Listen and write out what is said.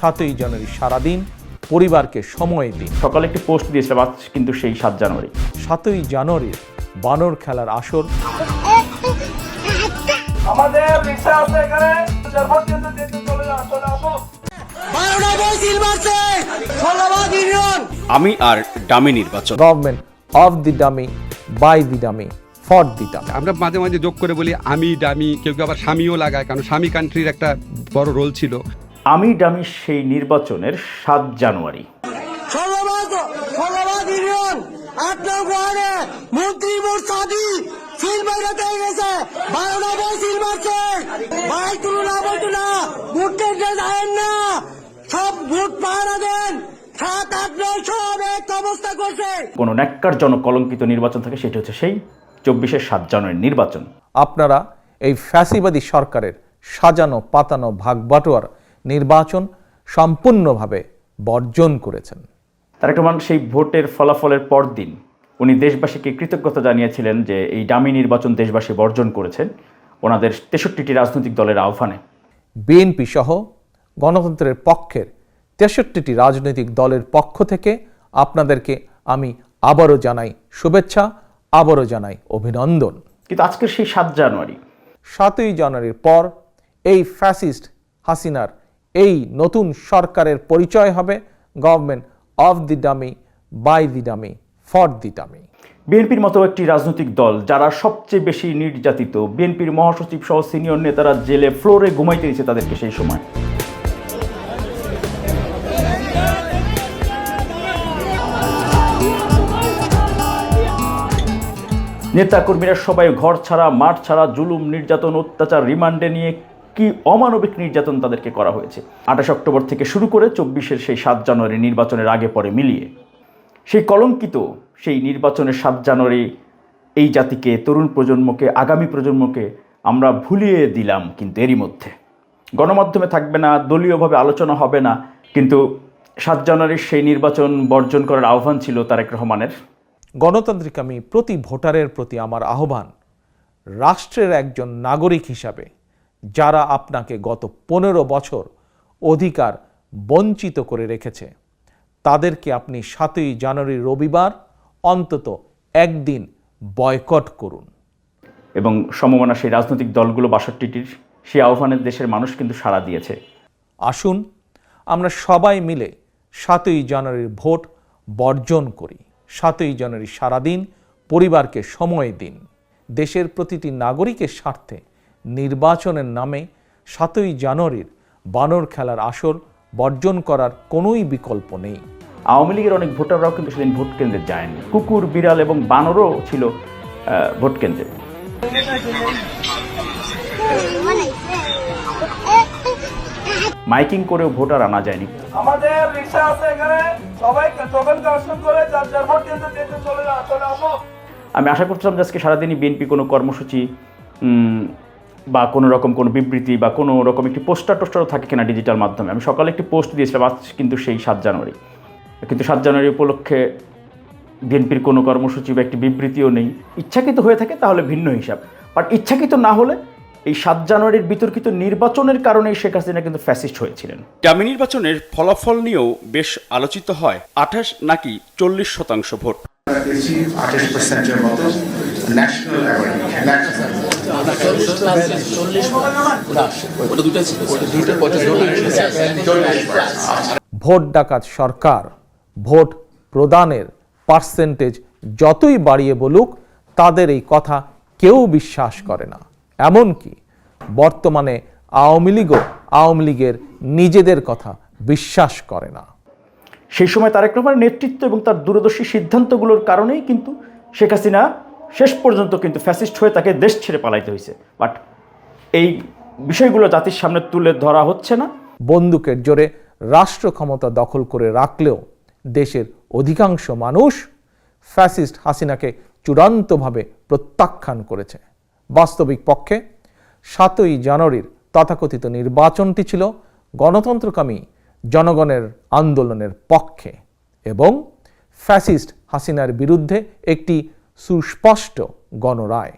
সাতই জানুয়ারি সারাদিন পরিবারকে সময় দিন। সকালে একটি পোস্ট দিয়েছিলাম আজ কিন্তু সেই সাত জানুয়ারি। সাতই জানুয়ারির বানর খেলার আসর। আমাদের রিক্সা আছে এখানে আমি আর ডামি নির্বাচন। Government of the dummy by the dummy for the dummy আমরা মাঝে মাঝে যোগ করে বলি আমি ডামি কেউ কেউ আবার স্বামীও লাগায় কারণ স্বামী কান্ট্রির একটা বড় রোল ছিল। আমি ডামি সেই নির্বাচনের সাত জানুয়ারি। কোনো ন্যাক্কারজনক কলঙ্কিত নির্বাচন থাকে সেটি হচ্ছে সেই চব্বিশের সাত জানুয়ারির নির্বাচন। আপনারা এই ফ্যাসিবাদী সরকারের সাজানো পাতানো ভাগবাটোয়ার নির্বাচন সম্পূর্ণভাবে বর্জন করেছেন। তারেক রহমান সেই ভোটের ফলাফলের পরদিন উনি দেশবাসীকে কৃতজ্ঞতা জানিয়েছিলেন যে এই ডামি নির্বাচন দেশবাসী বর্জন করেছেন ওনাদের তেষট্টিটি রাজনৈতিক দলের আহ্বানে। বিএনপি সহ গণতন্ত্রের পক্ষের তেষট্টিটি রাজনৈতিক দলের পক্ষ থেকে আপনাদেরকে আমি আবারও জানাই শুভেচ্ছা আবারও জানাই অভিনন্দন। কিন্তু আজকের সেই সাত জানুয়ারি সাতই জানুয়ারির পর এই ফ্যাসিস্ট হাসিনার এই নতুন সরকারের পরিচয় হবে government of the dummy, by the dummy, for the dummy. বিএনপির মতো একটি রাজনৈতিক দল যারা সবচেয়ে বেশি নির্যাতিত, বিএনপির মহাসচিব সহ সিনিয়র নেতারা জেলে ফ্লোরে ঘুমাইতে দিয়েছে তাদেরকে সেই সময়। নেতাকর্মীরা সবাই ঘর ছাড়া, মাঠ ছাড়া, জুলুম, নির্যাতন, অত্যাচার, রিমান্ডে নিয়ে কি অমানবিক নির্যাতন তাদেরকে করা হয়েছে? আঠাশ অক্টোবর থেকে শুরু করে চব্বিশের সেই সাত জানুয়ারি নির্বাচনের আগে পরে মিলিয়ে। সেই কলঙ্কিত সেই নির্বাচনের সাত জানুয়ারি এই জাতিকে, তরুণ প্রজন্মকে, আগামী প্রজন্মকে আমরা ভুলিয়ে দিলাম কিন্তু এরই মধ্যে। গণমাধ্যমে থাকবে না, দলীয়ভাবে আলোচনা হবে না, কিন্তু সাত জানুয়ারির সেই নির্বাচন বর্জন করার আহ্বান ছিল তারেক রহমানের। গণতান্ত্রিক আমি প্রতি ভোটারের প্রতি আমার আহ্বান, রাষ্ট্রের একজন নাগরিক হিসাবে। যারা আপনাকে গত পনেরো বছর অধিকার বঞ্চিত করে রেখেছে তাদেরকে আপনি সাতই জানুয়ারি রবিবার অন্তত একদিন বয়কট করুন। এবং সমমনা সেই রাজনৈতিক দলগুলো বাষট্টিটির সেই আহ্বানের দেশের মানুষ কিন্তু সাড়া দিয়েছে। আসুন আমরা সবাই মিলে সাতই জানুয়ারির ভোট বর্জন করি। সাতই জানুয়ারি সারাদিন পরিবারকে সময় দিন। দেশের প্রতিটি নাগরিকের স্বার্থে নির্বাচনের নামে সাতই জানুয়ারির বানর খেলার আসর বর্জন করার কোনোই বিকল্প নেই। আওয়ামী লীগের অনেক ভোটাররাও কিন্তু সেদিন ভোট কেন্দ্রে যায়নি। কুকুর বিড়াল এবং বানরও ছিল ভোট কেন্দ্রে। মাইকিং করেও ভোটার আনা যায়নি। আমাদের রিক্সা আছে এখানে সবাই টোকেন কালেকশন করে চার চারপাশ কিন্তু দেখতে চলে চলে আসো। আমি আশা করছিলাম যে আজকে সারাদিনই বিএনপি কোনো কর্মসূচি উম, বা কোনো রকম কোনো বিবৃতি বা কোনো রকম একটি পোস্টার টোস্টারও থাকে কিনা ডিজিটাল মাধ্যমে। আমি সকালে একটি পোস্ট দিয়েছিলাম আজ কিন্তু সেই সাত জানুয়ারি। কিন্তু সাত জানুয়ারি উপলক্ষে বিএনপির কোনো কর্মসূচি বা একটি বিবৃতিও নেই। ইচ্ছাকৃত হয়ে থাকে তাহলে ভিন্ন হিসাব। বাট ইচ্ছাকৃত না হলে এই সাত জানুয়ারির বিতর্কিত নির্বাচনের কারণেই শেখ হাসিনা কিন্তু ফ্যাসিস্ট হয়েছিলেন। ডামি নির্বাচনের ফলাফল নিয়েও বেশ আলোচিত হয়। আঠাশ নাকি চল্লিশ শতাংশ ভোট। ন্যাশনাল ভোট ডাকাত সরকার ভোট প্রদানের পার্সেন্টেজ যতই বাড়িয়ে বলুক তাদের এই কথা কেউ বিশ্বাস করে না। এমনকি বর্তমানে আওয়ামী লীগও আওয়ামী লীগের নিজেদের কথা বিশ্বাস করে না। সেই সময় তারেক রহমানের নেতৃত্ব এবং তার দূরদর্শী সিদ্ধান্তগুলোর কারণেই কিন্তু শেখ হাসিনা শেষ পর্যন্ত কিন্তু ফ্যাসিস্ট হয়ে তাকে দেশ ছেড়ে পালাইতে হয়েছে বাট এই বিষয়গুলো জাতির সামনে তুলে ধরা হচ্ছে না। বন্দুকের জোরে রাষ্ট্র ক্ষমতা দখল করে রাখলেও দেশের অধিকাংশ মানুষ ফ্যাসিস্ট হাসিনাকে চূড়ান্তভাবে প্রত্যাখ্যান করেছে। বাস্তবিক পক্ষে সাতই জানুয়ারির তথাকথিত নির্বাচনটি ছিল গণতন্ত্রকামী জনগণের আন্দোলনের পক্ষে এবং ফ্যাসিস্ট হাসিনার বিরুদ্ধে একটি সুস্পষ্ট গণরায়।